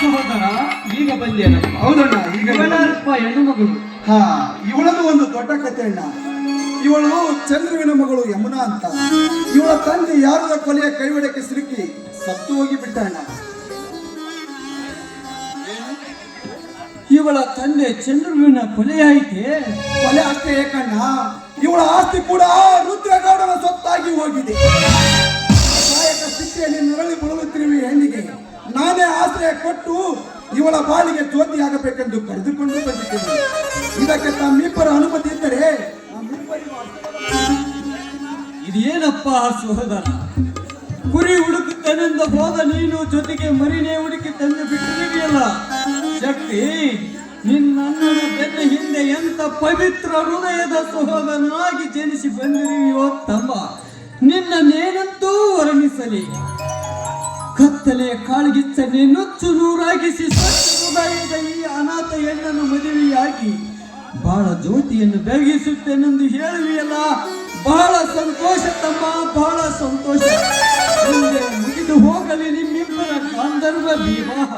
ಸಹೋದರ ಈಗ ಬಂದೇನಪ್ಪ ಹೌದಣ್ಣ ಈಗ ಹೆಣ್ಣು ಮಗಳು. ಹಾ ಇವಳದು ಒಂದು ದೊಡ್ಡ ಕತೆ ಅಣ್ಣ. ಇವಳು ಚಂದ್ರುವಿನ ಮಗಳು ಯಮುನಾ ಅಂತ. ಇವಳ ತಂದೆ ಯಾರದ ಕೊಲೆಯ ಕೈವಡಕ್ಕೆ ಸಿಲುಕಿ ಸತ್ತು ಹೋಗಿ ಬಿಟ್ಟ ಅಣ್ಣ ಇವಳ ತಂದೆ ಚಂದ್ರುವಿನ ಕೊಲೆಯಾಯಿತೆ ಕೊಲೆ ಅಷ್ಟೇ ಏಕಣ್ಣ ಇವಳ ಆಸ್ತಿ ಕೂಡ ರುದ್ರಗೌಡನ ಸೊತ್ತಾಗಿ ಹೋಗಿದೆ. ನಾನೇ ಕೊಟ್ಟು ಇವಳ ಬಾಳಿಗೆ ಜ್ಯೋತಿ ಆಗಬೇಕೆಂದು ಕರೆದುಕೊಂಡು ಬಂದಿದ್ದೇನೆ. ಇದಕ್ಕೆ ತಮ್ಮಿಬ್ಬರ ಅನುಮತಿ ಇದ್ದರೆ ಇದೇನಪ್ಪ ಸಹೋದರ? ಕುರಿ ಹುಡುಕುತ್ತೇನೆಂದು ಹೋದ ನೀನು ಜೊತೆಗೆ ಮರಿನೇ ಹುಡುಕಿ ತಂದು ಬಿಟ್ಟಿದೆಯಲ್ಲ ಶಕ್ತಿ, ನಿನ್ನಣ್ಣನ ಬೆನ್ನ ಹಿಂದೆ ಎಂತ ಪವಿತ್ರ ಹೃದಯದ ಸಹೋದರನಾಗಿ ಜನಿಸಿ ಬಂದಿರುವೆಯೋ ತಮ್ಮ. ನಿನ್ನನ್ನೇನಂತೂ ವರ್ಣಿಸಲಿ. ಕತ್ತಲೆಯ ಕಾಳ್ಗಿಚ್ಚನೆ ನುಚ್ಚು ನೂರಾಗಿಸಿ ಸ್ವಚ್ಛ ಹೃದಯದ ಈ ಅನಾಥ ಹೆಣ್ಣನ್ನು ಮದುವೆಯಾಗಿ ಬಹಳ ಜ್ಯೋತಿಯನ್ನು ಬೆಳಗಿಸುತ್ತೇನೆಂದು ಹೇಳುವಿಯಲ್ಲ ಬಹಳ ಸಂತೋಷ ತಮ್ಮ ಬಹಳ ಸಂತೋಷ. ಮುಂದೆ ಮುಗಿದು ಹೋಗಲಿ ನಿಮ್ಮಿಬ್ಬರ ಗಾಂಧರ್ವ ವಿವಾಹ.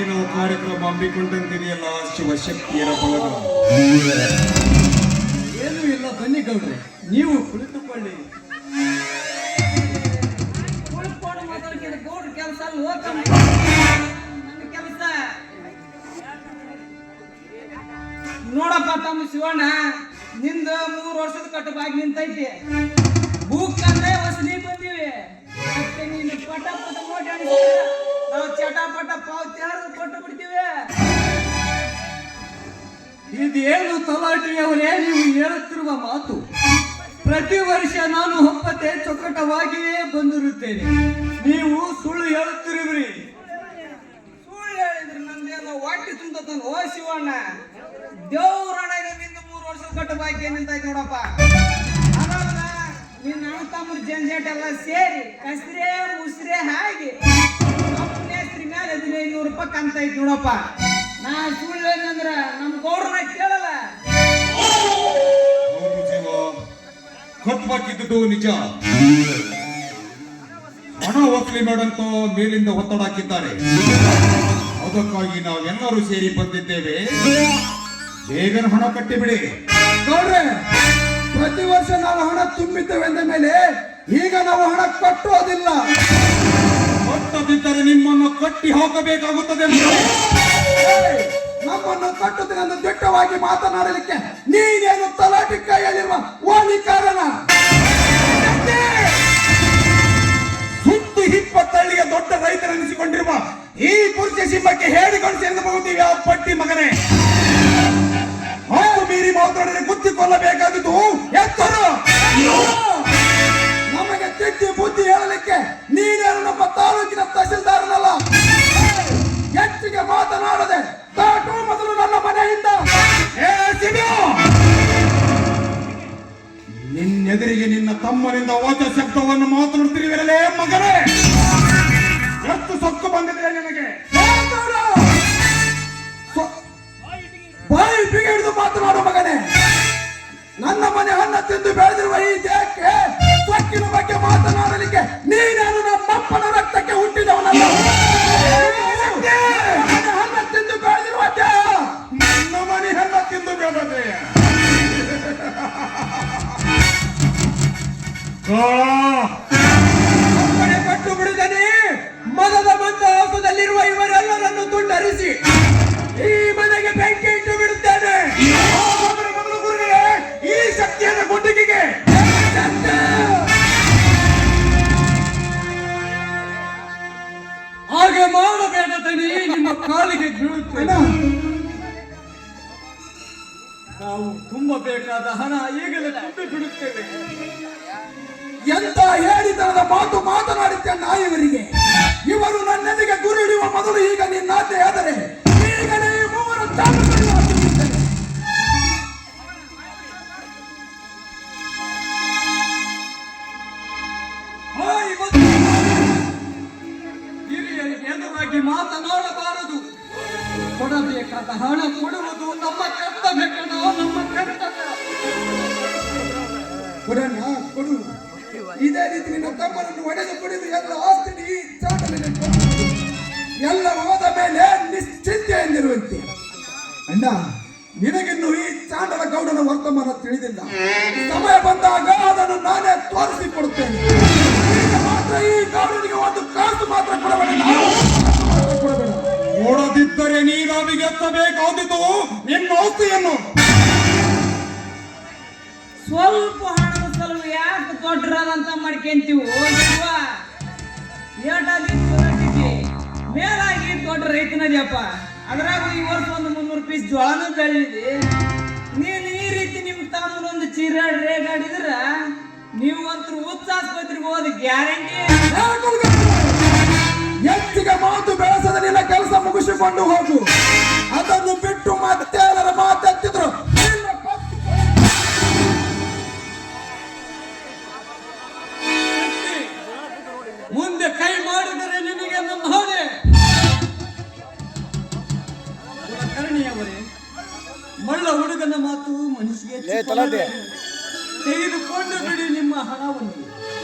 ಏನೋ ಕಾರ್ಯಕ್ರಮ ಹಮ್ಮಿಕೊಂಡಂತಿದೆಯಲ್ಲ ಶಿವಶಕ್ತಿಯರ ಬಳಗ. ಏನೂ ಇಲ್ಲ, ಬನ್ನಿ ಗೌಡ್ರೆ, ನೀವು ಕುಳಿತುಕೊಳ್ಳಿ. ಕೆಲಸ ಕೆಲಸ ನೋಡಪ್ಪ ತಮ್ಮ ಶಿವಣ್ಣ, ನಿಂದ ಮೂರು ವರ್ಷದ ಕಟ್ಟಬಾಗಿ ನಿಂತೈತಿ. ತಲಾಟಿಯವರೇ, ನೀವು ಹೇಳುತ್ತಿರುವ ಮಾತು ಪ್ರತಿ ವರ್ಷ ನಾನು ಹಬ್ಬತೆ ಚೊಕಟವಾಗಿಯೇ ಬಂದಿರುತ್ತೇನೆ. ನೀವು ಸುಳ್ಳು ಹೇಳುತ್ತಿರುವಿರಿ. ಸುಳ್ಳು ಹೇಳಿದ್ರೆ ನಂದೇನು ಹೊಟ್ಟೆ ತುಂಬತಾನ ಓ ಶಿವಣ್ಣ. ದೇವ್ರಣ ನಿಂದು ಮೂರು ವರ್ಷದ ಕಟ್ಟಬಾಗಿ ನಿಂತೈತಿ ನೋಡಪ್ಪ. ಅದಾವಲ್ಲ ನಿನ್ನ ಅಣ್ಣ ತಮ್ಮರ ಜಂಜಾಟ ಎಲ್ಲ ಸೇರಿ ಕಸ್ರೆ ಮುಸ್ರೆ ಹಾಗೆ ಮೇಲೆ ಹದಿನೈದು ರೂಪಾಯಿ ಕಂತೈತಿ ನೋಡಪ್ಪ. ನಾ ಸುಳ್ಳು ಏನಂದ್ರ ನಮ್ಮ ಗೌಡ್ರನ್ನ ಕೇಳಲ್ಲ. ಕಟ್ಟಾಕಿದ್ದು ನಿಜ. ಹಣ ವಸೂಲಿ ಮಾಡಂತ ಮೇಲಿಂದ ಒತ್ತಡ ಹಾಕಿದ್ದಾರೆ. ಅದಕ್ಕಾಗಿ ನಾವೆಲ್ಲರೂ ಸೇರಿ ಬಂದಿದ್ದೇವೆ. ಬೇಗನೆ ಹಣ ಕಟ್ಟಿಬಿಡಿ. ನೋಡ್ರೆ ಪ್ರತಿ ವರ್ಷ ನಾವು ಹಣ ತುಂಬಿದ್ದೇವೆ ಅಂದ ಮೇಲೆ ಈಗ ನಾವು ಹಣ ಕಟ್ಟೋದಿಲ್ಲ. ಕಟ್ಟದಿದ್ದರೆ ನಿಮ್ಮನ್ನು ಕಟ್ಟಿ ಹಾಕಬೇಕಾಗುತ್ತದೆ. ಏಯ್, ನಮ್ಮನ್ನು ಕಟ್ಟುತ್ತಿನ ದಿಟ್ಟವಾಗಿ ಮಾತನಾಡಲಿಕ್ಕೆ ನೀನೇನು ತಲಾಟಿ ಕೈಯಲ್ಲಿರುವ ಓಲಿ ಕಾರಣ ಸುತ್ತು ಇಪ್ಪತ್ತಳ್ಳಿಗೆ ದೊಡ್ಡ ರೈತರೆನಿಸಿಕೊಂಡಿರುವ ಈ ಪುರುಷ ಸಿಂಹಕ್ಕೆ ಹೇಳಿಕೊಂಡು ಸೇರಿಸಬಹುದೀವಿ ಆ ಪಟ್ಟಿ ಮಗನೇ? ಹೌದು ಮೀರಿ ಮಾತಾಡಿದರೆ ಗುತ್ತಿಕೊಳ್ಳಬೇಕಾಗಿದ್ದು ಎತ್ತರು. ನಮಗೆ ತಿದ್ದಿ ಬುದ್ಧಿ ಹೇಳಲಿಕ್ಕೆ ನೀನೇನು ನಿನ್ನ ತಮ್ಮನಿಂದ ಓದ ಶಬ್ದವನ್ನು ಮಾತನಾಡುತ್ತಿರುವಿರಲೇ ಮಗನೇ. ಎಷ್ಟು ಸೊಕ್ಕು ಬಂದಿದೆ ನಿನಗೆ. ಬಾಯಿ ಬಿಗಿ ಹಿಡಿದು ಮಾತನಾಡು, ಮಗನೇ. ನನ್ನ ಮನೆ ಹಣ್ಣ ತಿಂದು ಬೆಳೆದಿರುವ ಈ ದೇಹಕ್ಕೆ ಸೊಕ್ಕಿನ ಬಗ್ಗೆ ಮಾತನಾಡಲಿಕ್ಕೆ ನೀನೇನು ನಮ್ಮಪ್ಪನ ರಕ್ತಕ್ಕೆ ಹುಟ್ಟಿದವನಲ್ಲ. ಕೊಟ್ಟು ಬಿಡುತ್ತೇನೆ ಮದದ ಮಂದಹಾಸದಲ್ಲಿರುವ ಇವರೆಲ್ಲರನ್ನು ತುಂಡರಿಸಿ ಈ ಮನೆಗೆ ಬೆಂಕಿ ಇಟ್ಟು ಬಿಡುತ್ತೇನೆ. ಈ ಶಕ್ತಿಯನ್ನು ಗುಂಡಿಗೆಗೆ ಹಾಗೆ ಮಾಡಬೇಡ ನಿಮ್ಮ ಕಾಲಿಗೆ ಬೀಳುತ್ತೇನೆ ನಾವು ತುಂಬಬೇಕಾದ ಹಣ ಈಗಲೇ ತುಂಬಿ ಬಿಡುತ್ತೇವೆ ಎಂತ ಹೇಳಿತನದ ಮಾತು ಮಾತನಾಡುತ್ತೇನೆ ನಾಯಿವರಿಗೆ ಇವರು ನನ್ನೆದಿಗೆ ಗುರು ಹಿಡಿಯುವ ಮೊದಲು ಈಗ ನಿನ್ನಾತೆ ಆದರೆ ಈಗಲೇ ಮೂವರ ಎದುರಾಗಿ ಮಾತನಾಡಬಾರದು. ಕೊಡಬೇಕಾದ ಹಣ ಕೊಡುವುದು ನಮ್ಮ ಕರ್ತವ್ಯ ಕಣ ನಮ್ಮ ಕರ್ತವ್ಯ. ಕೊಡಣ್ಣ ಕೊಡು. ಇದೇ ರೀತಿ ನಿನ್ನ ತಮ್ಮನನ್ನು ಒಡೆದು ಕುಡಿದು ಎಲ್ಲ ಆಸ್ತಿ ಈ ಚಾಟದಲ್ಲಿ. ಎಲ್ಲ ಹೋದ ಮೇಲೆ ನಿಶ್ಚಿಂತೆಯಲ್ಲಿರುವಂತೆ ಅಣ್ಣ ನಿನಗಿನ್ನು ಈ ಚಾಂಡಲ ಗೌಡನ ವರ್ತಮಾನ ತಿಳಿದಿಲ್ಲ. ಸಮಯ ಬಂದಾಗ ಅದನ್ನು ನಾನೇ ತೋರಿಸಿಕೊಡುತ್ತೇನೆ. ಕೊಡುತ್ತೇನೆ ಮಾತ್ರ ಈ ಗೌಡನಿಗೆ ಒಂದು ಕಾಸು ಮಾತ್ರ ಕೊಡಬೇಡ. ಕೊಡದಿದ್ದರೆ ನೀರಾವಿಗೆ ಎತ್ತಬೇಕಾದಿತು ನಿನ್ನ ಆಸ್ತಿಯನ್ನು. ಸ್ವಲ್ಪ ಹಣದ ಸಲುವಾಗಿ ದೊಡ್ಡರಾದಂತ ಮಾಡ್ಕೊಂತೀವಿ. ಮೇಲಾಗಿ ದೊಡ್ಡ ರೈತನದಿಯಪ್ಪ ಅದ್ರಾಗ ಈ ವರ್ಷ ಒಂದು ಮುನ್ನೂರು ಪೀಸ್ ಜೋಳನೂ ಬೆಳೆದಿದೆ ನೀನು ಈ ರೀತಿ ನಿಮ್ಮ ತಮ್ಮನೊಂದು ಚೀರಾಡ್ ರೇಗಾಡಿದ್ರ ನೀವು ಅಂತೂ ಉಚ್ಚ ಆಸ್ಪತ್ರೆಗೆ ಹೋದ ಗ್ಯಾರಂಟಿ! ಹೆಚ್ಚಿಗೆ ಮಾತು ಬೆಳೆಸದ ನಿನ್ನ ಕೆಲಸ ಮುಗಿಸಿಕೊಂಡು ಹೋಗು. ಅದನ್ನು ಬಿಟ್ಟು ಮತ್ತೆ ಹುಡುಗನ ಮಾತು ಮನಸ್ಸಿಗೆ. ತೆಗೆದುಕೊಂಡು ಬಿಡಿ ನಿಮ್ಮ ಹಣವನ್ನು